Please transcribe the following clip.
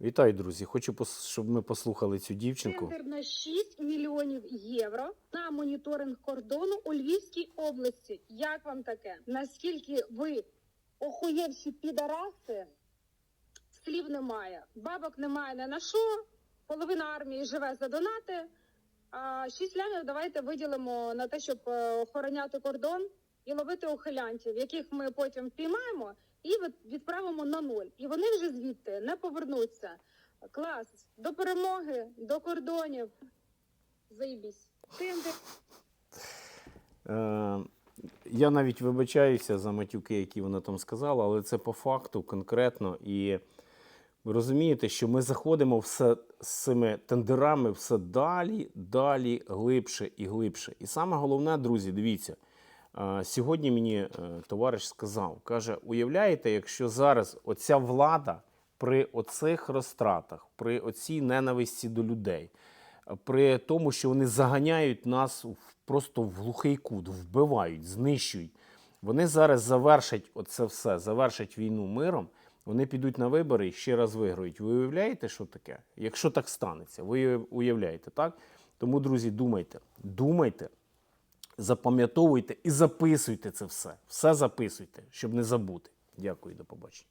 Вітаю, друзі. Хочу, щоб ми послухали цю дівчинку. Тендер на 6 мільйонів євро на моніторинг кордону у Львівській області. Як вам таке? Наскільки ви охуєвші підараси? Слів немає, бабок немає не на що. Половина армії живе за донати. А 6 лямів давайте виділимо на те, щоб е, охороняти кордон і ловити ухилянтів, яких ми потім впіймаємо і відправимо на ноль. І вони вже звідти не повернуться. Клас до перемоги, до кордонів. Заїбісь. Тендер. Е, я навіть вибачаюся за матюки, які вона там сказала, але це по факту конкретно. І ви розумієте, що ми заходимо все з цими тендерами все далі, далі, глибше і глибше. І саме головне, друзі, дивіться. Сьогодні мені е, товариш сказав, каже: уявляєте, якщо зараз оця влада при оцих розтратах, при оцій ненависті до людей, при тому, що вони заганяють нас просто в глухий кут, вбивають, знищують. Вони зараз завершать оце все, завершать війну миром. Вони підуть на вибори і ще раз виграють. Ви уявляєте, що таке? Якщо так станеться, ви уявляєте, так? Тому, друзі, думайте, думайте, запам'ятовуйте і записуйте це все. Все записуйте, щоб не забути. Дякую, до побачення.